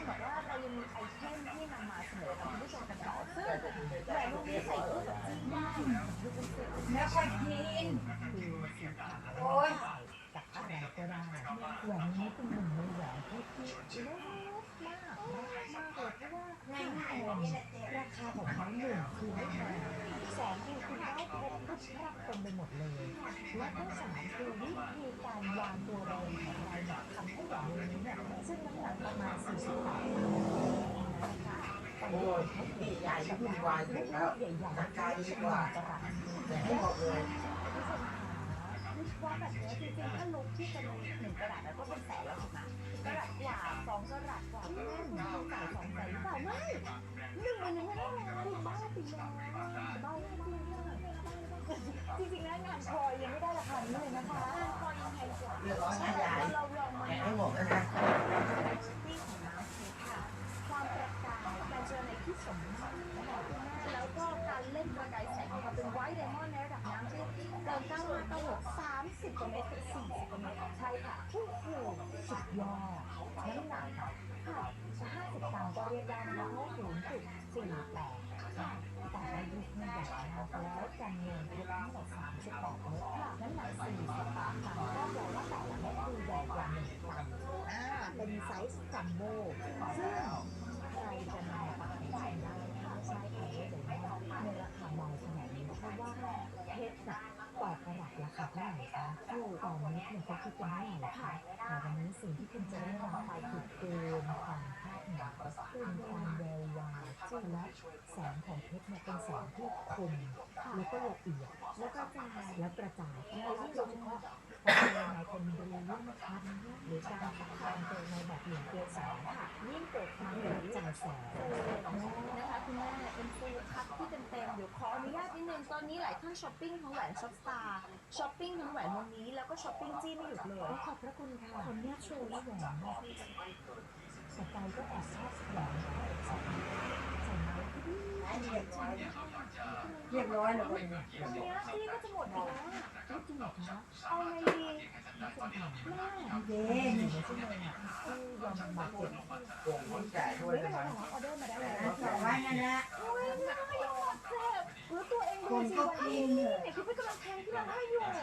มบอกว่าเรายังมีไอเทมที่นำมาเสนอกับคุณผู้ชมกันต่อซึ่งแหวนวงนี้ใส่คู่กับจิ้นได้ดูเป็นสีแล้วค่อยกินโอ้ยกับอะไรก็ได้แหวนนี้เป็นหนึ่งในแหวนที่ที่เล็กมากมากเลยเพราะว่าง่ายๆราคาของเขาหนึ่งคือไม่แพงสองคือ คุณได้เพชรทุกภาคเต็มไปหมดเลย และก็สามคือวิธีการวางตัวเรงของเราเนี่ยทำให้แหวนวงนี้เนี่ยซึ่งน้ำหนักประมาณ40บาทนะคะแต่โอ้ยนี่ใหญ่ที่วุ่นวายถูกแล้วใหญ่ๆจัดการดีกว่ากระดาษอย่าให้หมดเลยผู้ชมขาวิศวะแบบนี้จริงๆถ้าลุกที่จะมีหนึ่งกระดาษแล้วก็เป็นแสนแล้วถูกไหมกระดาษกว่าสองกระดาษกว่าแม่คุณคุณจ่ายสองแสนหรือเปล่าไม่หนึ่งหมื่นหนึ่งพันห้าร้อยบ้าไปแล้วบ้าจริงๆ จริงๆแล้วงานพลอยยังไม่ได้ราคานี้เลยนะคะงานพลอยยังแพงกว่าเรียบร้อยนะยายเราลองมาแกะให้หมดแล้วนะที่ของน้ำเพชรค่ะความประกายการเจอในที่สมมาตรนะคะแล้วก็การเล่นประกายแสงของเราเป็นไวท์ไดมอนด์ในระดับน้ำที่เกิน95 96 30กว่าเมตรถึง40กว่าเมตรใช่ค่ะโอ้โหสุดยอดน้ำหนัก จัมโบ้ซึ่งใครจะนำมาปักให้ได้ถ้าใช้เพชรเดมอนในราคาเบาขนาดนี้เพราะว่าเพชรน่ะต่อกระดับราคาเท่าไหร่คะถูกต่อเม็ดเนี่ยเขาคิดกันเท่าไหร่คะแต่วันนี้สิ่งที่คุณจะได้รับไปคือเกณฑ์ความภาคหนาเป็นความแวววาวและแสงของเพชรเนี่ยเป็นแสงที่คมแล้วก็ละเอียดแล้วก็จายและกระจาย กระจายแสงนะคะคุณแม่เป็นฟูลคัพที่เต็มๆเดี๋ยวขออนุญาตนิดนึงตอนนี้หลายท่านช้อปปิ้งทั้งแหวนช็อปสตาร์ช้อปปิ้งทั้งแหวนวงนี้แล้วก็ช้อปปิ้งจี้ไม่หยุดเลยขอบพระคุณค่ะคนนี้โชว์และแหวนเนี่ยแต่ใจก็แอบชอบแหวนใส่ไม้ที่ดี เรียบร้อยเรียบร้อยแล้ววันนี้ตรงเนี้ยจี้ก็จะหมดอีกแล้วอะรู้จริงเหรอคะเอาไงดีน่าจะถามแม่เจ๊หนึ่นี่งในชั่วโมงอะที่ยอมบาดเจ็บโก่งคนแก่ด้วยไม่นะเป็นคไรรับค่ะออเดอร์มาได้เลยนะจอดไว้นั่นแหละ แล้วตัวเองดูสิวันนี้เนี่ยคือเป็นกำลังแทงที่เราให้อยู่แ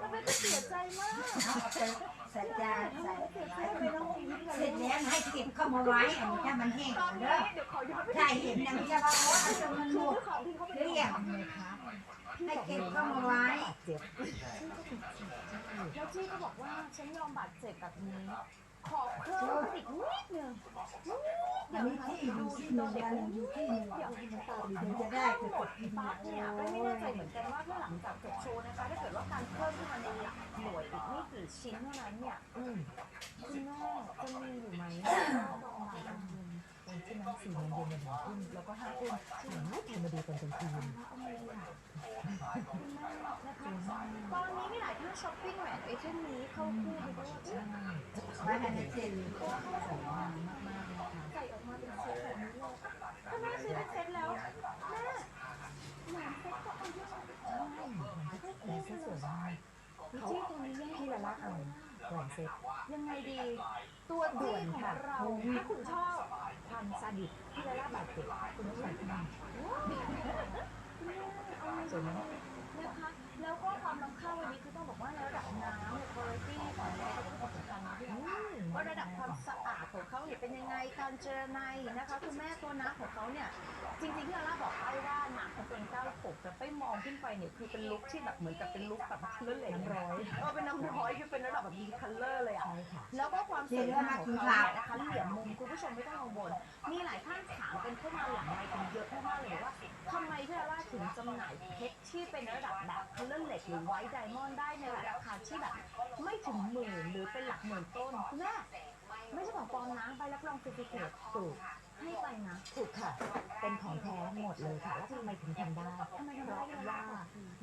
ล้วเป็นก็เสียใจมากเอาไปใส่จานใส่เสียใจไปแล้วยิ้มเสร็จแล้วให้เก็บเข้ามาไว้อันนี้ถ้ามันแห้งตอนนี้เด้อเดี๋ยวขอย้อนไปถ้าเห็นนะมันจะว่าโอ้ยจนมันหมดของที่เขาไปเรียกให้เก็บเข้ามาไว้แล้วจี้ก็บอกว่าฉันยอมบาดเจ็บแบบนี้ ขอเพิ่มอีกนิดนึงอันนี้ที่อยู่ที่หนึ่งอันอยู่ที่หนึ่งเดี๋ยวน้ำตาดีจะได้ไปหมดปั๊บเนี่ยไม่ไม่แน่ใจเหมือนกันว่าถ้าหลังจากจบโชว์นะคะถ้าเกิดว่าการเพิ่มขึ้นมาในหลักหน่วยอีกไม่กี่ชิ้นเท่านั้นเนี่ยอืมคุณแม่จะมีอยู่ไหม วันที่นั้นสี่โมงเย็นมาถึงทุ่มแล้วก็ห้าทุ่มถึงไม่ทันมาดูตอนกลางคืนตอนนี้มีหลายท่านช้อปปิ้งแหวนไอเทมนี้เข้าคู่ไปด้วยใช่ไว้ให้เซ็สวยงามมากๆเลยค่ะใส่ออกมาเป็นเซตแบบนี้เลยถ้าแม่ซื้อเป็นเซตแล้วแม่แหวนเซตก็เอาเยอะใช่มันก็แหวนเซ็ตสวยมากเขาตัวนี้ยังพี่ละละเอาแหวนเซ็ตยังไงดีตัวจี้ของเราถ้าคุณชอบ ความซาดิสที่ละละบาดเจ็บคุณต้องใส่ขึ้นมาเอาสวยไหม ระดับความสะอาดของเขาเนี่ยเป็นยังไงการเจรไนนะคะคุณแม่ตัวน้ำของเขาเนี่ยจริงๆที่ลาล่าบอกไปว่าหนักมันเป็น96แต่ไปมองขึ้นไปเนี่ยคือเป็นลุคที่แบบเหมือนกับเป็นลุคแบบคัลเลอร์เลยน้ำร้อยเออเป็นน้ำร้อยคือเป็นระดับแบบมีคัลเลอร์เลยอะใช่ค่ะแล้วก็ความสวยงามของเขาเนี่ยนะคะเหลี่ยมมุมคุณผู้ชมไม่ต้องกังวลมีหลายท่านถามกันเข้ามาหลังไมค์กันเยอะมากๆเลยว่า ทำไมพี่ลาล่าถึงจำหน่ายเพชรที่เป็นระดับแบบคัลเลอร์เหล็กหรือไวท์ไดมอนด์ได้ในราคาที่แบบไม่ถึงหมื่นหรือเป็นหลักหมื่นต้นคุณแม่ไม่ใช่ของปลอมนะใบรับรองเซอร์ติฟิเคตถูกให้ไปนะถูกค่ะ เป็นของแท้หมดเลยค่ะ แล้วทำไมถึงทำได้ทำไมเพราะว่า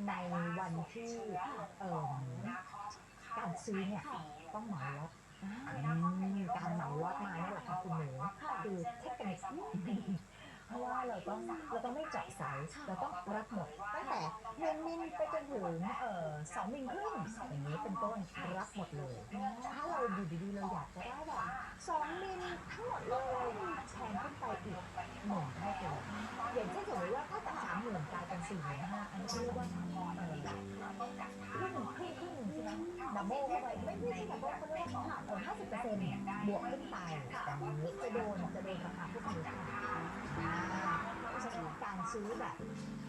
ในวันที่เอ่อการซื้อเนี่ยต้องเหมาล็อตการเหมาล็อตมาเนี่ยแหละค่ะคุณหนูคือเทคนิคเพราะว่าเรา ต้องเราต้องไม่เจาะสายเราต้องรับหมดตั้งแต่หนึ่งมิลไปจนถึงเอ่อสองมิลครึ่งอย่างนี้เป็นต้นรับหมดเลยถ้าเราอยู่ดีๆเราอยากจะได้แบบสองมิลทั้งหมดเลยแถมขึ้นไปอีกหนึ่งเท่าตัวอย่างเช่นสมมติว่าถ้าจากสามหมื่นกลายเป็นสี่หมื่นห้าอันนี้เรียกว่าเออครึ่นึ่งครึ่งครึ่งหนึ่งใช่ไหมดับเบิลเข้าไปไม่ไม่ใช่ดับเบิลเขาเรียกว่าผลห้าสิบเปอร์เซ็นต์บวกขึ้นไปแบบนี้จะโดนจะโดนราคาพวกนี้ ซื้อแบบ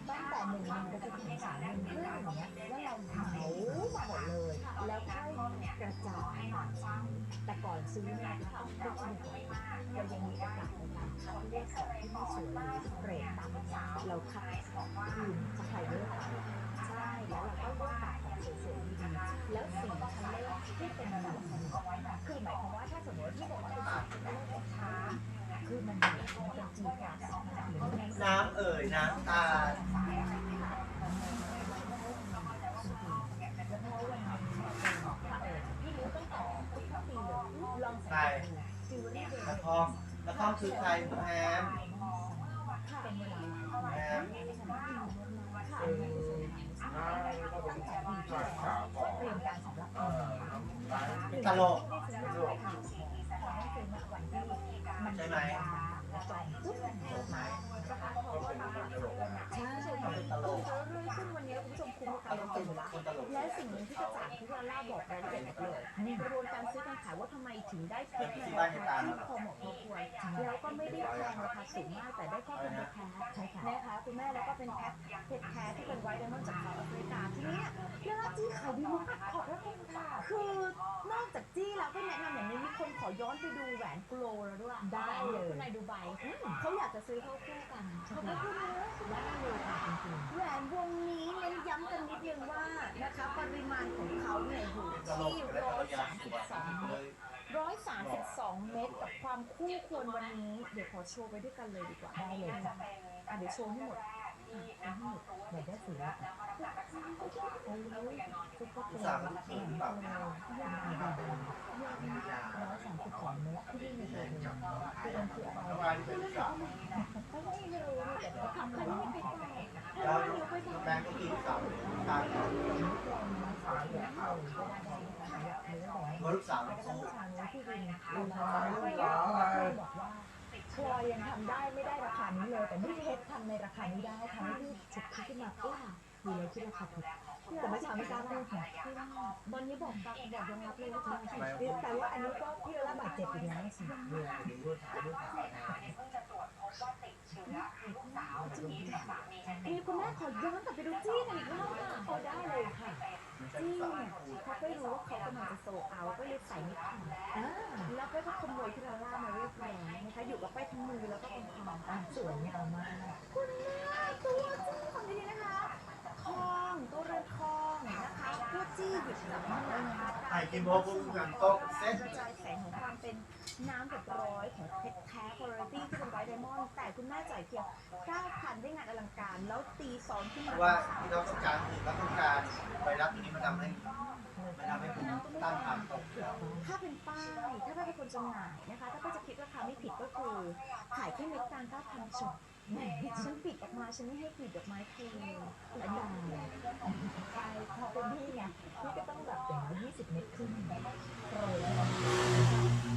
ตั้งแต่หนึ่งหมื่นไปจนถึงสามหมื่นครึ่งอย่างเงี้ยแล้วเราเหมามาหมดเลย แล้วค่อยกระจายการใช้แต่ก่อนซื้อเนี่ยต้องต้องดูก่อนเรายังมีโอกาสในการคัดเลือกของที่ไม่สวยหรือเกรดต่ำเราคัดคืนสไปเดอร์ไปใช่แล้วเราก็เลือกตัดของสวยๆดีๆแล้วสีคันเลอร์ที่เป็นระดับสนุกคือหมายความว่าถ้าสมมติที่บอกว่าเป็นสีคันเลอร์ช้า น้ำเอ่ยน้ำตาลใครจิวเวลรี่เดย์กระทอมกระทอมคือใครคุณแฮมเป็นเวแฮมค่ะเออตั้งแต่ปีที่แล้วเตรียมการสำหรับปีเป็นตลก สิ่งหนึ่งที่กระจ่างที่ลาล่าบอกรายละเอียดหมดเลยในกระบวนการซื้อการขายว่าทำไมถึงได้เพชรที่พอเหมาะพอควรแล้วก็ไม่ได้แพงราคาสูงมากแต่ได้ข้อมูลแท้ใช่ค่ะนะคะคุณแม่แล้วก็เป็นแพ็คเพชรแท้ที่เป็นไวท์ไดมอนด์จากเซาท์แอฟริกาทีนี้เนี่ยลาล่าจี้ขายดีมากขอบพระคุณค่ะคือนอกจากจี้แล้วก็แนะนำอย่างนี้มีคนขอย้อนไปดูแหวนโกลแล้วด้วยได้เลยในดูไบเขาอยากจะซื้อเข้าคู่กันเขาก็พูดเลยได้เลยค่ะจริงแหวนวงนี้ ที่ร้อยสามสิบสองเมตรยร้อยสามสิบสองเมตรกับความคู่ควรวันนี้ เดี๋ยวขอโชว์ไปด้วยกันเลยดีกว่าได้เลยค่ะอะเดี๋ยวโชว์ให้หมดอะให้หมดเดี๋ยวได้สีละโอ้ยซุปเปอร์เกรสั่งดลูกชิ้นเปล่าเลยร้อยสามสิบสองเมตรที่นี่เลยคือมันคืออะไรน้ำมันเป็นสามก็ไม่รู้แต่เดี๋ยวทำไม่ไม่ไปต่อแล้วแบงค์ก็กินสามตาลเป็นมาสายแบบ เอาก็ได้นะคะเนื้อหวลูกสาวแล้วก็สู้ชาวคลอยยังทำได้ไม่ได้ราคานี้เลย แต่นี่เพชรทำในราคานี้ได้ทำให้พี่ฉุกคิดขึ้นมาเอ๊ะดีเลยที่ราคาถูกแต่ไม่อเช้าไม่กล้าพูดค่ะตอนนี้บอกตักบอกยอมรับเลยว่าถูกแต่ว่าอันนี้ก็พี่ระบาดเจ็บอีกแล้วสิเรื่องดูรูปถ่ายรูปถ่ายมีคุณแม่ขอย้อนกลับไปดูจี้กันอีกรอบค่ะโอ้ได้เลยค่ะ จี้เนี่ยเขาไม่รู้ว่าเขากำลังจะโซเอาก็เลยใส่ไม่ทันอ่าแล้วก็ขโมยที่เราล่ามาเรียบร้อยนะคะอยู่กับไปทั้งมือแล้วก็เป็นคออะสวยงามมากคุณแม่ตัวจี้ของดีนะคะทองตัวเรือนทองนะคะตัวจี้หยิบจับมาเลยนะคะ ถ่ายกินโมกุงกันโต๊ะเซ็ตกระจายแสงของความเป็นน้ำแบบร้อยของเพชรแท้คุณภาพที่เป็นไวท์ไดมอนด์แต่คุณแม่จ่ายเพียง9,000ได้งานอลังการ แล้วตีซ้อนขึ้นเพมาราะว่าที่เราต้องการคือเราต้องการไวรัสตัวนี้มันทำให้มันทำให้ภูมิต้านทานตกแล้วถ้าเป็นป้าย ถ้าป้ายเป็นคนจำหน่ายนะคะ ถ้าป้ายจะคิดราคาไม่ผิดก็คือ ขายแค่เม็ดกลาง9,000จบ ฉันปิดออกมาฉันไม่ให้กลีบดอกไม้เธอและดาวใช่พอเป็นพี่ไงพี่ก็ต้องแบบอย่างน้อย20 เมตรขึ้นโรย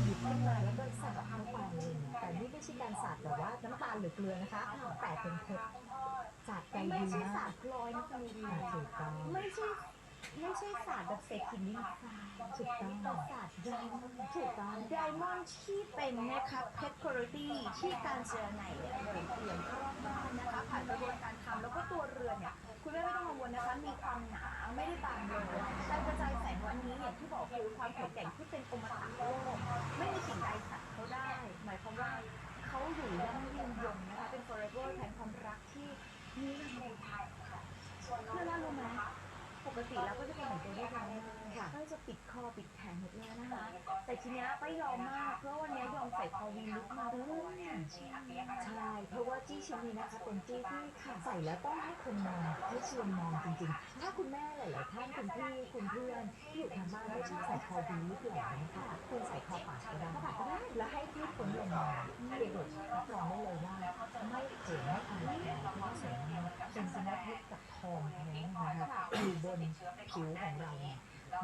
หยิบขึ้นมาแล้วก็สาดเข้าไปแต่นี่ไม่ใช่การสาดแบบว่าน้ำตาลหรือเกลือนะคะแต่เป็นเพชรสาดใจไม่ดีใช่มาสากดพลอยนะคุณดีอะถูกต้องไม่ใช่ ไม่ใช่ศาสตร์แบบเศรษฐีนินทราถูกต้องศาสตร์ไดมอนด์ถูกต้องไดมอนด์ที่เป็นนะคะเพชรคุณภาพที่การเจอไหนเนี่ยเหมือนเปลี่ยนรอบบ้านนะคะผ่านกระบวนการทำแล้วก็ตัวเรือนเนี่ยคุณแม่ไม่ต้องกังวลนะคะมีความหนาไม่ได้บางเลยการกระจายแสงวันนี้อย่างที่บอกคือความแข็งแกร่งที่เป็นอมตะโลกไม่มีสิ่งใดขัดเขาได้ หมายความว่าเขาอยู่ยั่งนะคะ เป็น forever แทนความรักที่มีในไทยค่ะเพื่อนล่ารู้ไหมปก ติแล้วก็จะ แต่ทีเนี้ยไม่ยอมมาก เพราะวันเนี้ยยอมใส่คอวีลุกมาด้วยใช่ เพราะว่าจี้ชิ้นนี้นะคะเป็นจี้ที่ใส่แล้วต้องให้คนมองให้ชวนมองจริงๆ ถ้าคุณแม่หลายๆท่านคุณพี่คุณเพื่อนที่อยู่ทางบ้านไม่ชอบใส่คอวีหรือเปล่านะคะควรใส่คอปากก็ได้แล้วให้ที่คนลงมาเด็กๆรับรองได้เลยว่าไม่เขินไม่อายใครที่ว่าสวยงามเป็นสินเพชรกับทองแท้นะคะอยู่บนผิวของเรา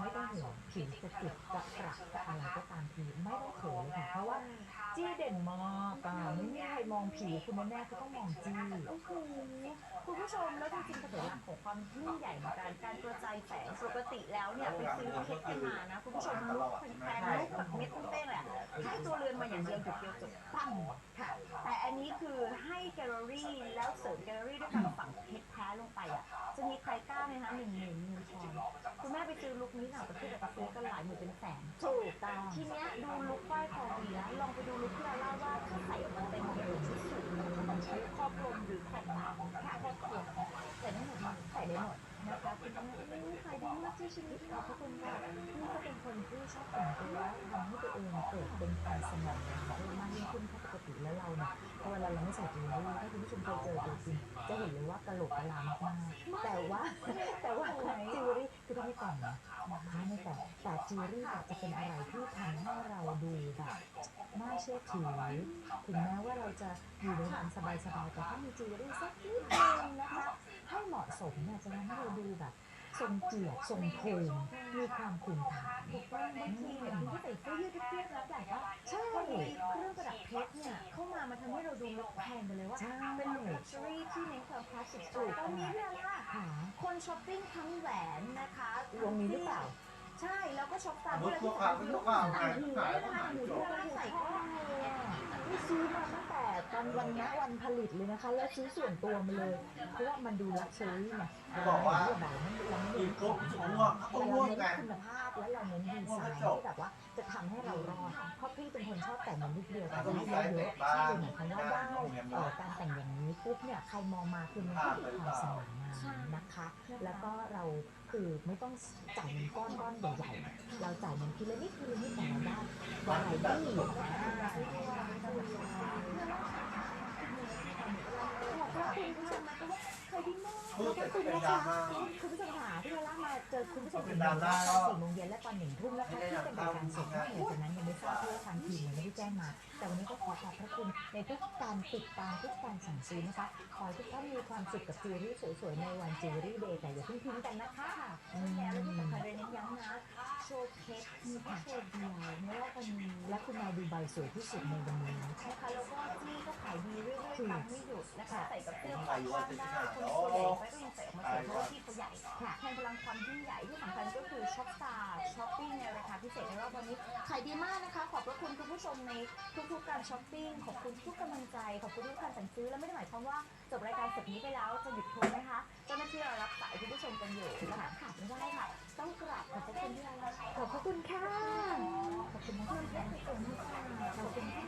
ไม่ต้องห่วงผิวจะติดจะกระจะอะไรก็ตามทีไม่ต้องเขินเลยค่ะเพราะว่าจี้เเด่นมากอะไม่มีใครมองผิวคุณแน่ๆเขาต้องมองจี้โอ้โหคุณผู้ชมแล้วจริงๆกระหลักของความยิ่งใหญ่ของการการกระจายแสงปกติแล้วเนี่ยไปซื้อเพชรกันมานะคุณผู้ชมลุกแพงๆลุกแบบเม็ดเป้งๆเลยอะให้ตัวเรือนมาอย่างเดียวจุดเดียวจบปั้งค่ะแต่อันนี้คือให้แกลเลอรี่แล้วเสริมแกลเลอรี่ด้วยการฝังเพชรแท้ลงไปอะจะมีใครกล้าไหมคะหนึ่งหมื่นหนึ่งชอนคุณ แม่ไปซื้อลุคนี้ต่างประเทศแต่ซื้อกันหลายหมื่นเป็นแสนถูกต้องทีเนี้ยดูลุคฝ้ายคอดีแล้วลองไปดูลุคที่เราเล่าว่าถ้าใส่ออกมาเต็มเป็นชุดสูทชุดครอบคลุมหรือขอบปากแค่ครอบคลุมใส่ได้หมดเลยใส่ได้หมดนะคะคุณแม่อุ้ยขายดีมากที่ชีวิตขอบพระคุณค่ะนี่ก็เป็นคนที่ชอบแต่งตัวทำให้ตัวเองเกิดเป็นความสง่าง แต่จิวเวลรี่เนี่ยจะเป็นอะไรที่ทำให้เราดูแบบน่าเชื่อถือถึงแม้ว่าเราจะอยู่ในความสบายๆแต่ถ้ามีจิวเวลรี่สักนิดนึงนะคะให้เหมาะสมเนี่ยจะทำให้เราดูแบบทรงเกียรติทรงภูมิมีความภูมิฐานถูกต้องบางทีเนี่ยที่ใส่เสื้อยืดเรียบๆแล้วแบบว่าใช่เครื่องประดับเพชรเนี่ยเข้ามามันทำให้เราดูลุคแพงไปเลยว่าเป็นลุคลักชัวรี่ที่เน้นความคลาสสิกสวยตอนนี้เนี่ยล่ะคนช้อปปิ้งทั้งแหวนนะคะวงนี้หรือเปล่า ใช่แล้วก็ช็อปตามมุดที่พวข่าวพวขาวไงหมูขายด้วยก็นะคะขายหมูที่ร้านใส่ก็ที่ซื้อมาตั้งแต่ตอนวันนะวันผลิตเลยนะคะ แล้วซื้อส่วนตัวมาเลย เพราะว่ามันดูลักชัวรี่ไงแบบมันเราไม่กิเน้นนครบถึงง่วงเขาแต่ง่วเราเน้นคุณภาพแล้วเราเน้นดีไซน์ที่แบบว่าจะทำให้เรารอดเพราะพี่เป็นคนชอบแต่งมันนิดเดียวแต่งให้เยอะคือหมายความว่าได้เอ่อการแต่งอย่างนี้ปุ๊บเนี่ยใครมองมาคือมันก็มีความสง่างามนะคะ แล้วก็เราคือไม่ต้องจ่ายเงินก้อนก้อนใหญ่ๆเราจ่ายเงินทีละนิดทีละนิดแต่เราได้วาไรตี้อ่าขอบคุณผู้ชมนะคะว่าเคยดีมากพูดขอบแต่คุณเป็นนะดราคะม่า คุณผู้ชมค่ะที่เราล่ามาเจอคุณผู้ชมเป็นดราม่าตอนสี่โมงเย็นและตอนหนึ่งทุ่มนะคะที่เป็นรายการสดนะหลังจากนั้นยังไม่ทราบเพราะว่าทางทีมยังไม่ได้แจ้งมา แต่วันนี้ก็ขอขอบพระคุณในทุกการติดตามทุกการสั่งซื้อนะคะขอให้ทุกท่านมีความสุขกับจิวเวลรี่สวยๆในวันจิวเวลรี่เดย์แต่อย่าเพิ่งทิ้งกันนะคะอืมแล้วที่สำคัญเลยเน้นย้ำนะโชว์เพชรมีแค่โชว์เดียวไม่ว่าวันนี้และคุณนายดูใบสวยที่สุดในวันนี้นะคะแล้วก็จี้ก็ขายดีเรื่อยๆทำไม่หยุดนะคะใส่กับเสื้อคอกว้างได้คนตัวเล็กไม่ต้องใส่ออกมาใส่เพราะว่าที่เขาใหญ่ค่ะแทนพลังความยิ่งใหญ่ที่สำคัญก็คือช็อปตาช้อปปิ้งในราคาพิเศษในรอบวันนี้ขายดีมากนะคะ ขอบพระคุณคุณผู้ชมในทุกๆการช้อปปิ้งขอบคุณทุกกำลังใจขอบคุณทุกการสั่งซื้อและไม่ได้หมายความว่าจบรายการเสร็จนี้ไปแล้วจะหยุดโทรนะคะเจ้าหน้าที่เรารับสายคุณผู้ชมกันอยู่นะคะขาดไม่ได้ค่ะต้องกราบขอบพระคุณที่เราขอบพระคุณค่ะขอบคุณมากๆที่ส่งมาค่ะขอบคุณที่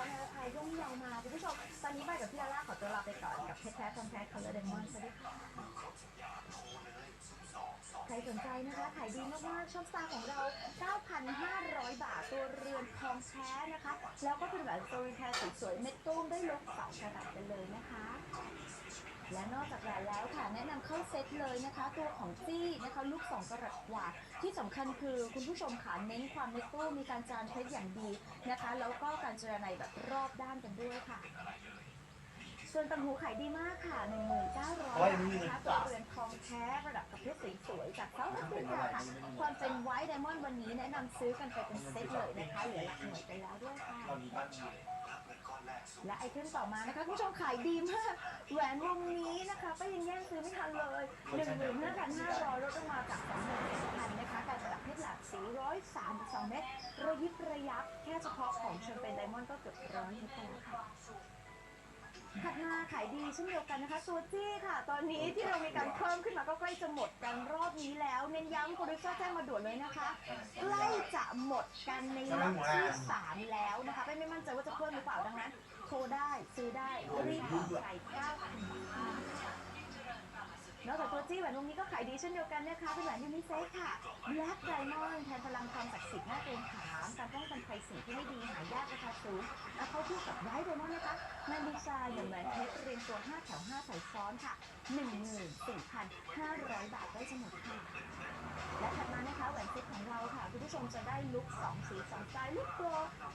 นำเพชรใครย่องเยามาคุณผู้ชมตอนนี้ไปกับพี่ลาล่าขอตัวลาไปก่อนกับเพชรแท้ทองแท้คอลเลอร์เดมอนสวัสดีค่ะใครสนใจนะคะขายดีมากๆช่องสตาร์ของเรา 9,500 บาทตัวเรือนทองแท้นะคะ แล้วก็เป็นแบบโซลิแท้สวยๆเม็ดตุ้มได้ลบสองกระดับกันเลยนะคะ และนอกจากแหวนแล้วค่ะแนะนำเข้าเซตเลยนะคะ ตัวของจี้นะคะลูก2กระดับกว่าที่สำคัญคือคุณผู้ชมค่ะเน้นความเม็ดตู้มีการจานเพชรอย่างดีนะคะ แล้วก็การเจรไนแบบรอบด้านกันด้วยค่ะ ส่วนตังหูขายดีมากค่ะ 1,900โอ้บายทมีนะคะจ้ะตัวเรือนทองแท้ประดับกับเพชรสวยๆจากเซาท์แอฟริกาค่ะความเป็นไวท์ไดมอนด์วันนี้แนะนำซื้อกันไปเป็นเซตเลยนะคะเหลือหลักหน่วยไปแล้วด้วยค่ะตอนนี้บ้านมี และไอเทมต่อมานะคะคุณผู้ชมขายดีมาก แหวนวงนี้นะคะก็ยังแย่งซื้อไม่ทันเลย15,500ลดลงมาจาก27,000นะคะการประดับเพชรหลากสี132เม็ดระยิบระยับแค่เฉพาะของแชมเปญไดมอนด์ก็เกือบร้อยเม็ดไปแล้วค่ะถัดมาขายดีเช่นเดียวกันนะคะตัวจี้ค่ะ ตอนนี้ที่เรามีการเพิ่มขึ้นมาก็ใกล้จะหมดกันรอบนี้แล้ว เน้นย้ำโปรดิวเซอร์แจ้งมาด่วนเลยนะคะใกล้จะหมดกันในรอบที่ 3 แล้วนะคะไม่ไม่มั่นใจว่าจะเพิ่มหรือเปล่าดังนั้น โทรได้ซื้อได้รีบบอกใส่9,000นอกจากตัวจี้แหวนวงนี้ก็ขายดีเช่นเดียวกันนะคะเป็นแหวนยูนิเซ็กค่ะ Black Diamond แทนพลังความศักดิ์สิทธิ์หน้าเกรงขามการป้องกันภัยสิ่งที่ไม่ดีหายากราคาสูงและเขาคู่กับไวท์ไดมอนด์นะคะงานดีไซน์อย่างแหวนเพชรเรียงตัว 5 แถว 5 สายซ้อนค่ะ 14,500 บาทได้เสมอค่ะ และถัดมานะคะแหวนเพชรของเราค่ะคุณผู้ชมจะได้ลุคสองสีสองสไตล์ลุคโกล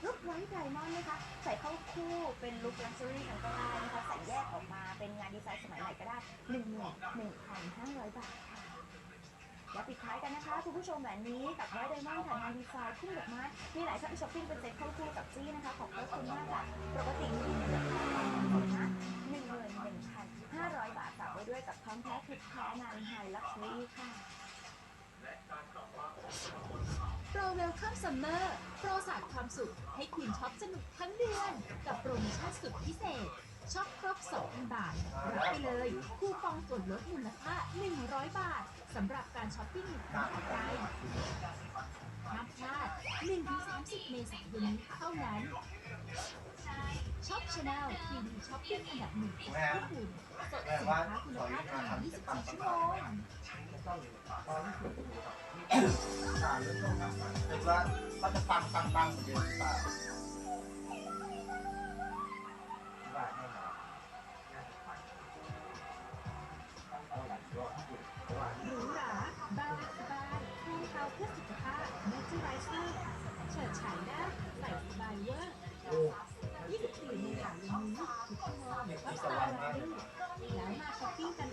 ลุคไวท์ไดมอนด์นะคะใส่เข้าคู่เป็นลุคลักชัวรี่กันก็ได้นะคะใส่แยกออกมาเป็นงานดีไซน์สมัยใหม่ก็ได้หนึ่งหมื่นหนึ่งพันห้าร้อยบาทค่ะและปิดท้ายกันนะคะคุณผู้ชมแหวนนี้กับไวท์ไดมอนด์ค่ะงานดีไซน์คู่ดอบไม้มีหลายช่องช้อปปิ้งเป็นเซ็ตเข้าคู่กับซี่นะคะขอบคุณมากค่ะปกติคานหนึ่งหมื่นหนึ่งพันห้าร้อยบาทฝากไว้ด้วยกับคอมแท้คลิปแท้นานไฮลักซ์รี่ค่ะ อร์โปรศาสตร์ความสุขให้คุณช็อปสนุกทั้งเดือน กับโปรโมชั่นสุดพิเศษ ช็อปครบ 2,000 บาท รับไปเลย คูปองส่วนลดมูลค่า 100 บาทสำหรับการช้อปปิ้งครั้งต่อไปห้ามพลาด1-30 เมษายนนี้เท่านั้นช็อปชาแนลทีวีช้อปปิ้งอันดับหนึ่งของญี่ปุ่นสดสินค้าคุณภาพตลอด24ชั่วโมง หรือว่าเขาจะปังปังปังเหมือนเดิมหรือเปล่าบ้าแน่นอนหรูหราเบาสบายภูมิเขาเพื่อสุขภาพ Naturalizer เฉิดฉายหน้าใส่สบายเวอร์24เมษายนนี้ทุกชั่วโมงก็สบายดีแล้วมาช้อปปิ้งกัน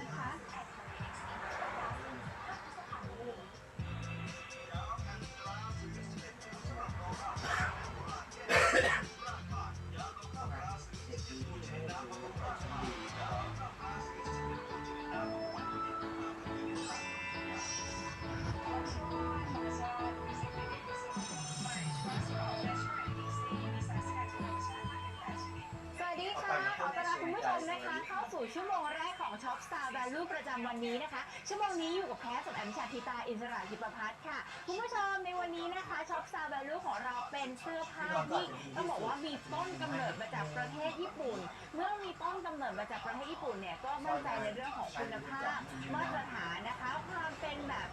วันนี้นะคะ ชั่วโมงนี้อยู่กับแพ้สดแอมชาธิตาอินสระธิปพัฒน์ค่ะ คุณผู้ชมในวันนี้นะคะช็อปสตาแวลูของเราเป็นเสื้อผ้าที่ต้องบอกว่ามีต้นกำเนิดมาจากประเทศญี่ปุ่น เมื่อมีต้นกำเนิดมาจากประเทศญี่ปุ่นเนี่ยก็มั่นใจในเรื่องของคุณภาพมาตรฐานนะคะ ความเป็นแบบ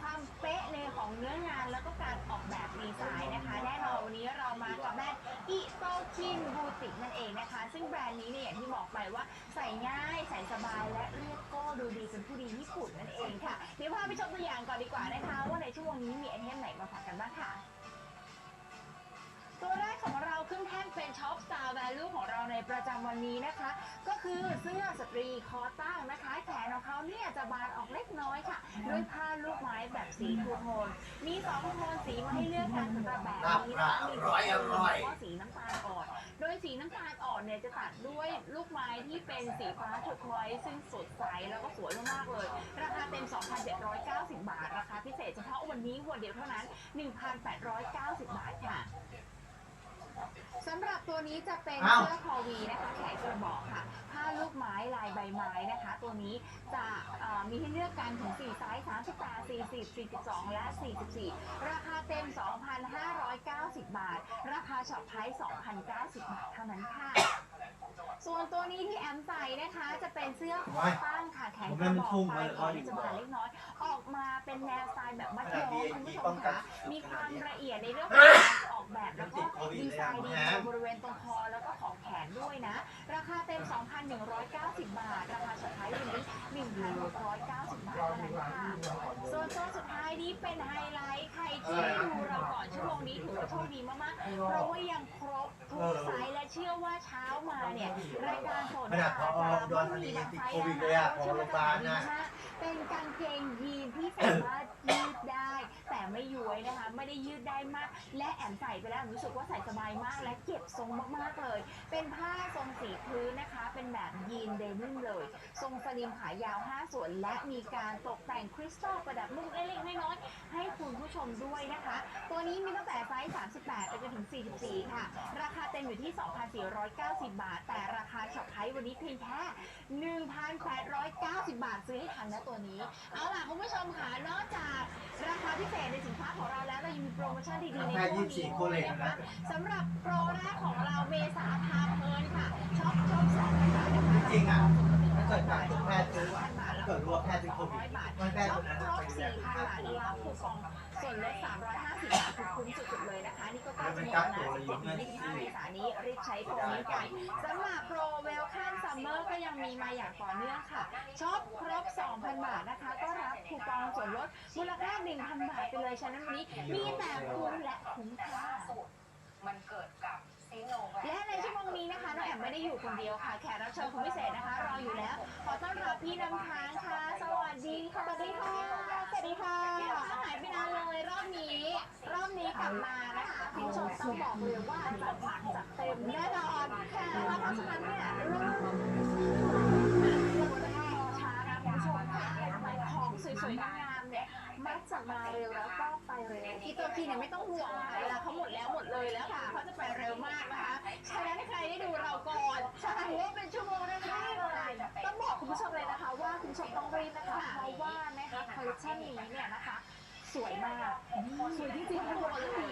ความเป๊ะในของเนื้องานแล้วก็การออกแบบดีไซน์นะคะ แน่นอนวันนี้เรามากับแบรนด์อิโตคินบูติกนั่นเองนะคะ ซึ่งแบรนด์นี้เนี่ยอย่างที่บอกไปว่าใส่ง่ายใส่สบายและเรียกก็ ดูดีเป็นผู้ดีญี่ปุ่นนั่นเองค่ะเดี๋ยวพาไปชมตัวอย่างก่อนดีกว่านะคะ ว่าในชั่วโมงนี้มีไอเทมไหนมาฝากกันบ้างค่ะ ตัวแรกของเราขึ้นแท่นเป็นช็อป Star Value ของเราในประจำวันนี้นะคะ ก็คือเสื้อสตรีคอตั้งนะคะแขนของเขาเนี่ยจะบานออกเล็กน้อยค่ะ ด้วยผ้าลูกไม้แบบสีทูโทน มีสองโทนสีมาให้เลือกกันสำหรับแบบนี้นะคะมีสีเขียวแล้วก็สีน้ำตาลอ่อน โดยสีน้ำตาลอ่อนเนี่ยจะตัดด้วยลูกไม้ที่เป็นสีฟ้าถูกไว้ซึ่งสดใสแล้วก็สวยมากๆเลย ราคาเต็ม 2,790 บาท ราคาพิเศษเฉพาะวันนี้วันเดียวเท่านั้น 1,890 บาทค่ะ สำหรับตัวนี้จะเป็นอ้าวเสื้อคอวีนะคะแขนกระบอกค่ะ ผ้าลูกไม้ลายใบไม้นะคะ ตัวนี้จะเอ่อมีให้เลือกกันถึง4ไซส์38 40 42 และ 44 ราคาเต็ม 2,590 บาท ราคาช็อปไพรส์2,090 บาทเท่านั้นค่ะ ส่วนตัวนี้ที่แอมใส่นะคะ จะเป็นเสื้อคอตั้งค่ะแขนกระบอกปลายแขนจะบานเล็กน้อย ออกมาเป็นแนวสไตล์แบบมัดย้อมคุณผู้ชมค่ะมีความละเอียดในเรื่องของการออกแบบแล้วก็ดีไซน์ดีในบริเวณตรงคอแล้วก็ของแขนด้วยนะ ราคาเต็ม 2,190 บาท ราคาสุดท้ายวันนี้ 1,690 บาทเท่านั้นค่ะส่วนตัวสุดท้ายนี้เป็นไฮไลท์ ใครที่ดูเราก่อนชั่วโมงนี้ถือว่าโชคดีมากๆ เพราะว่ายังครบทุกไซส์และเชื่อว่าเช้ามาเนี่ยรายการสดขนาดพอดอนมันยังติดโควิดเลยอะพอโรงพยาบาลนะเป็นกางเกงยีนที่สามารถยืดได้ แต่ไม่ย้วยนะคะ ไม่ได้ยืดได้มาก และแอมใส่ไปแล้วรู้สึกว่าใส่สบายมาก และเก็บทรงมากๆเลย เป็นผ้าทรงสีพื้นนะคะ เป็นแบบยีนเดนิมเลย ทรงสลิมขายาว 5 ส่วน และมีการตกแต่งคริสตัลประดับมุกเล็กๆน้อยๆให้คุณผู้ชมด้วยนะคะ ตัวนี้มีตั้งแต่ไซส์ 38 ไปจนถึง 44 ค่ะ ราคาเต็มอยู่ที่ 2,490 บาท แต่ราคาช็อปไพรส์วันนี้เพียงแค่ 1,890 บาทซื้อให้ทันนะตัวนี้ เอาล่ะคุณผู้ชมค่ะ นอกจากราคาพิเศษในสินค้าของเราแล้วเรายังมีโปรโมชั่นดีๆในแค่ช่วงยี่สิบสี่นี้คนด้เลวยยนะนะคะสำหรับโปรแรกของเราเมษาพาเพลินค่ะช็อปช็อปสองพันบาทนะคะจริงอะถ้าเกิดการตรวจแพทย์ซื้ออะิดรว่าแพทย์เป็นโควิดบาทมันแพทย์ช็คอปนนั้นครบไปดูแล4,000ค่าบาทตัวรับคูปองส่วนลด350บาทคุ้มสุดๆเลยนะคะ นี่ก็ใกล้จะหมดแล้วนะ17-25เมษานี้รีบใช้โปรนี้กันสำหรับโปรเวลคัมซัมเมอร์ก็ยังมีมาอย่างต่อเนื่องค่ะช็อปครบ 2,000 บาทนะคะ ก็รับคูปองส่วนลดมูลค่า 1,000 บาทไปเลยฉะนั้นวันนี้มีแต่คุ้มและคุ้มค่ามันเกิดกับ และในชั่วโมงนี้นะคะน้องแอมไม่ได้อยู่คนเดียวค่ะ แขกรับเชิญคนพิเศษนะคะรออยู่แล้ว ขอต้อนรับพี่น้ำค้างค่ะ สวัสดีค่ะ สวัสดีค่ะสวัสดีค่ะพี่น้หายไปนานเลยรอบนี้ รอบนี้กลับมานะคะคุณผู้ชมต้องบอกเลยว่าจัดหนักจัดเต็มแน่นอนค่ะเพราะฉะนั้นเนี่ยเริ่มช้านะคุณผู้ชมค่ะของสวยๆงามๆเนี่ยมักจะมาเร็วแล้วก็ บขี่เนี่ยไม่ต้องห่วงค่ะเวลาเขาหมดแล้วหมดเลยแล้วค่ะเขาจะไปเร็วมากนะคะฉะนั้นใครได้ดูเราก่อนถือว่าเป็นชั่วโมงแรกๆเลยต้องบอกคุณผู้ชมเลยนะคะ ว่าคุณผู้ชมต้องรีบนะคะ เพราะว่านะคะคอลเลคชันนี้เนี่ยนะคะสวยมาก สวยจริงๆทุกตัวเลยใช่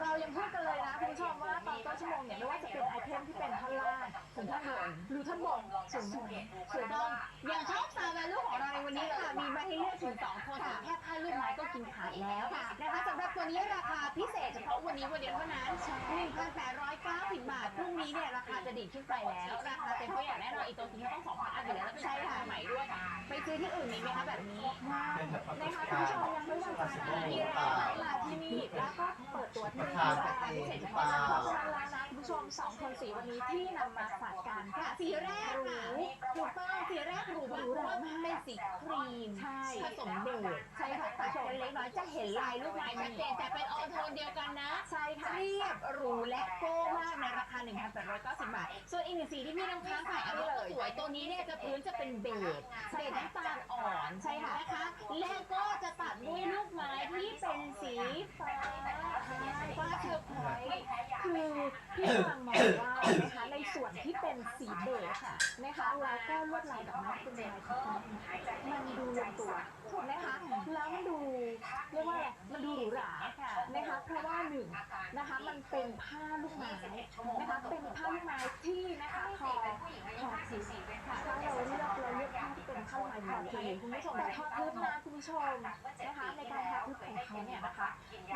เรายังพูดกันเลยนะคุณผู้ชมว่าตอนต้นชั่วโมงเนี่ยไม่ว่าจะเป็นไอเทมที่เป็นท่อนล่างถึงท่อนบนหรือท่อนบน สูงสุดสวยต้ต้อองงอย่างชอบซาแวลูของเราในวันนี้ค่ะมีมาให้เลือกถึง2คนค่ะแค่ผ้าลูกไม้ก็กินขาดแล้วค่ะนะคะสำหรับตัวนี้ราคาพิเศษเฉพาะวันนี้วันเดียวเท่านั้น1,890บาทพรุ่งนี้เนี่ยราคาจะดีดขึ้นไปแล้วราคาเต็มก็อย่างแน่นอนอีกตัวทิ้งต้อง2,000อันอยู่แล้วแล้วเป็นใช้ค่ะใหม่ด้วยค่ะไปซื้อที่อื่นมีไหมคะแบบนี้เป็นแบบประสนะคะบคุณการผู้ชมณ์ยังไม่วางใจสิบนะโมงที่หรือแรเปล่ากมาที่นี่แล้วก็เปิดตัวที่ประนี่ธานรากันคาเอพิงเศษหเฉรือเปพาะล่าเพราะฉะนั้นแล้วนะคุณผู้ชมสองคนสีวันนี้ที่นำมาฝากกันค่ะสีแรกค่ะถูกต้องสีแรกหรูมากเพราะว่าเป็นสีครีมใช่ผสมเบจใช่ค่ะตัดกันเล็กน้อยจะเห็นลายลูกไม้ชัดเจนแต่เป็นออโทนเดียวกันนะ ใช่ค่ะเรียบหรูและโก้มากในราคา 1,890 บาท ส่วนอีกหนึ่งสีที่พี่น้ำค้างใส่อันนี้ก็สวยตัวนี้เนี่ยจะพื้นจะเป็นเบจเบจน้ำตาลอ่อนใช่ค่ะนะคะแล้วก็จะตัดด้วยลูกไม้ที่เป็นสีฟ้าฟ้าเทอร์ควอยซ์คือพี่กำลังมองว่านะคะในส่วนที่เป็นสีเบจค่ะนะคะแล้วก็ลวดลายดอกไม้เป็นลายที่มันดูลงตัวนะคะแล้วมันดูเรียกว่าอะไรมันดูหรูหรานะคะเพราะว่าหนึ่งนะคะมันเป็นผ้าลูกไม้นะคะเป็นผ้าลูกไม้ที่นะคะทอทอสีค่ะถ้าเราเลือกเราเลือกผ้าที่เป็นผ้าลูกไม้ทอสีคุณผู้ชมแต่ทอทึบนะคุณผู้ชมนะคะในการทอทึบของเขาเนี่ยนะคะ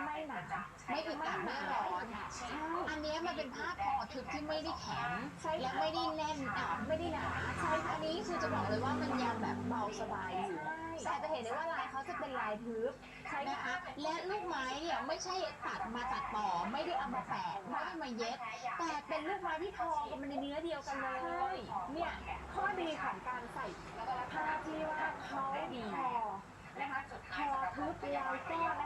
ไม่หนาไม่อึดอัดไม่ร้อนใช่อันเนี้ยมันเป็นผ้าทอทึบที่ไม่ได้แข็งและไม่ได้แน่นอะไม่ได้หนาใช่อันนี้คือจะบอกเลยว่ามันยังแบบเบาสบายอยู่แต่จะเห็นได้ว่าลายเขาจะเป็นลายทึบใช่นะค่ะคะและลูกไม้เนี่ยไม่ใช่ตัดมาตัดต่อไม่ได้เอามาแปะไม่ได้มาเย็บแต่เป็นลูกไม้ที่ทอกันมันในเนื้อเดียวกันเลใช่ยเนี่ยข้อดีของการใส่ผ้าที่ว่าเขาดีทอนะคะทอทึบแล้วก็นะคะลา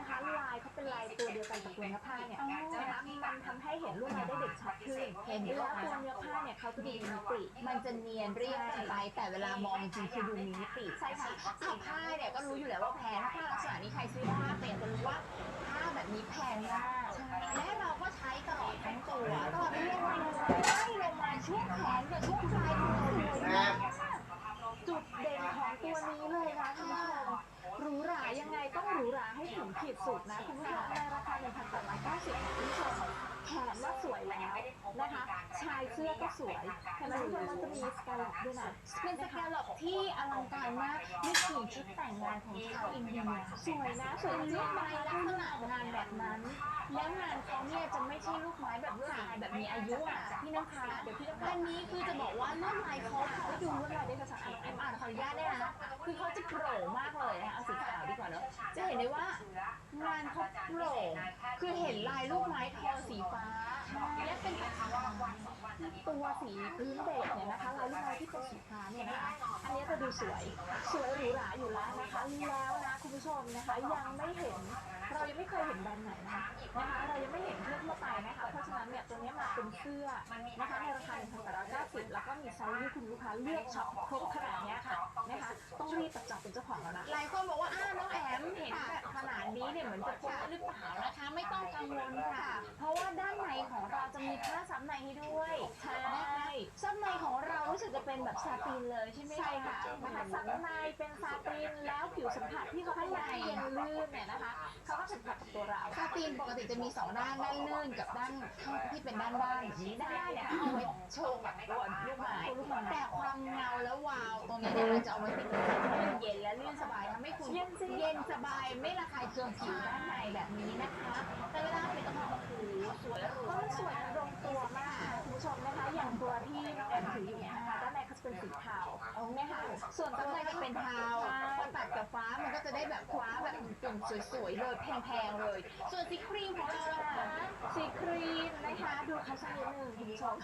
ยเขา เป็นลายตัวเดียวกันกับตัวเนื้อผ้าเนี่ยนะคะมันทำให้เห็นลวดลายได้เด่นชัดขึ้นเห็นแล้วตัวเนื้อผ้าเนี่ยเขาจะดูมีมิติมันจะเนียนเรียบกันไป แต่เวลามองจริงๆคือดูมีมิติใช่ค่ะอะผ้าเนี่ยก็รู้อยู่แล้วว่าแพงถ้าผ้าลักษณะนี้ใครซื้อผ้าเป็นจะรู้ว่าผ้าแบบนี้แพงมากและเราก็ใช้ตลอดทั้งตัวตลอดเรื่องเลยไล่ลงมาช่วงแขนกับช่วงปลายตัวเลยแม่จุดเด่นของตัวนี้เลยนะคุณผู้ชมห รูหรายังไงต้องหรูหราให้ถึงขีดสุดนะคุณผู้ชมในราคา1,890คุณผู้ชมแขนว่าสวยแล้วนะคะ ชายเสื้อก็สวยเห็นไหมคุณผู้ชมมันจะมีสกาลด้วยนะเป็นสแกลลอปที่อลังการมากไม่ใช่ ชุดแต่งงานของชาวอินเดียสวยนะสวยลูกไม้นะลักษณะงานแบบนั้น แล้วงานเขาเนี่ยจะไม่ใช่ลูกไม้แบบลวดลายแบบมีอายุอะพี่น้ำค้าเดี๋ยวพี่น้ำค้าอันนี้คือจะบอกว่าลวดลายเขาเขาดูลวดลายได้ภาษาอังกฤษอ่านขออนุญาตได้นะคือเขาจะโปร่งมากเลยนะเอาสีขาวดีกว่าเนอะจะเห็นได้ว่างานเขาโปร่งคือเห็นลายลูกไม้ทอสีฟ้าและเป็นตัวสีพื้นเบจเนี่ยนะคะลายลูกไม้ที่เป็นสีฟ้าเนี่ยนะคะ นนี้จะดูสวย สวยหรูหราอยู่แล้วนะคะแล้วนะคุณผู้ชมนะคะ ยังไม่เห็น เรายังไม่เคยเห็นแบรนด์ไหนนะคะนะคะเรายังไม่เห็นเพื่อทั่วไปนะคะเพราะฉะนั้นเนี่ยตัวนี้มาเป็นเสื้อนะคะในราคา1,890แล้วก็มีไซส์ที่คุณลูกค้าเลือกช็อปครบขนาดนี้ค่ะนะคะต้องรีบจับจับเป็นเจ้าของแล้วนะหลายคนบอก เนี่ยเหมือนจะโป๊ะหรือเปล่านะคะ ไม่ต้องกังวลค่ะ เพราะว่าด้านในของเราจะมีผ้าซับในให้ด้วยใช่นะคะซับในของเรารู้สึกจะเป็นแบบซาตินเลยใช่ไหมใช่ค่ะนะคะสันในเป็นซาตินแล้วผิวสัมผัสที่เขาให้มาเย็นลื่นเนี่ยนะคะเขาก็สัมผัสกับตัวเราซาตินปกติจะมีสองด้านด้านลื่นกับด้านข้างที่เป็นด้านด้านแบบนี้ด้านด้านเนี่ยเอาไว้โชว์แบบตัวลูกไม้ลูกไม้แต่ความเงาและวาวตรงนี้เนี่ยเราจะเอาไว้เป็นมันเย็นและลื่นสบายทำให้คุณเย็นจริงเย็นสบายไม่ระคายเคืองผิวด้านในแบบนี้นะคะแต่เวลาเป็นต้องบอกโอ้โหสวยหรูก็สวยลงตัวมากคุณผู้ชมนะคะอย่างตัวที่แอมถืออยู่เนี่ยนะคะด้านในเขาจะเป็นสีเทาเอานะคะส่วนข้าตังในจะเป็นเทาพอตัดกับฟ้ามันก็จะได้แบบคว้าแบบกลุ่มสวยๆเลยแพงๆเลย ส่วนสีครีมของเราล่ะคะ สีครีมนะคะดูเขา สักนิดหนึ่งคุณผู้ชม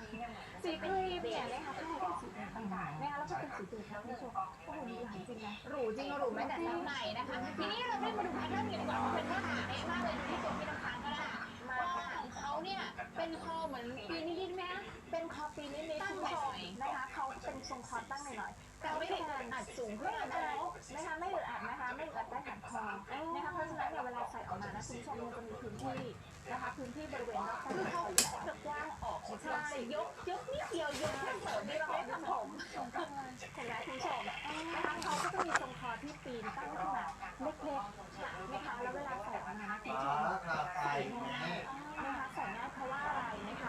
สีครีมเนี่ยนะคะข้างในเป็นสีดำนะคะแล้วก็เป็นสีตูดนะคุณผู้ชมโอ้โหมีหลายจริงนะหรูจริงหรูแม้แต่ข้างในนะคะ ทีนี้เราได้มาดูแพทเทิร์นกันดีกว่าเป็นผ้าหนาเอ๊ะมากเลยที่ตัวพี่น้ำค้างก็ได้ว่าของเขาเนี่ยเป็นคอเหมือนปีนิดๆไหมเป็นคอปีนิดๆตั้งหน่อยนะคะเขาเป็นทรงคอตั้งหน่อยๆแต่ไม่ได้อัดสูงไม่อึดนะอัดนะคะไม่อึดอัดนะคะไม่อึดอัดได้หันคอนะคะเพราะฉะนั้นเนี่ยเวลาใส่ออกมานะคุณผู้ชมมันจะมีพื้นที่นะคะพื้นที่บริเวณนอกคือเขา ใช่ยกยกนิดเดียวยกแค่เสริมไม่ร้อยทำผมใช่ไหมคุณผู้ชมนะคะเขาก็จะมีทรงคอที่ปีนตั้งขึ้นมาเล็กๆ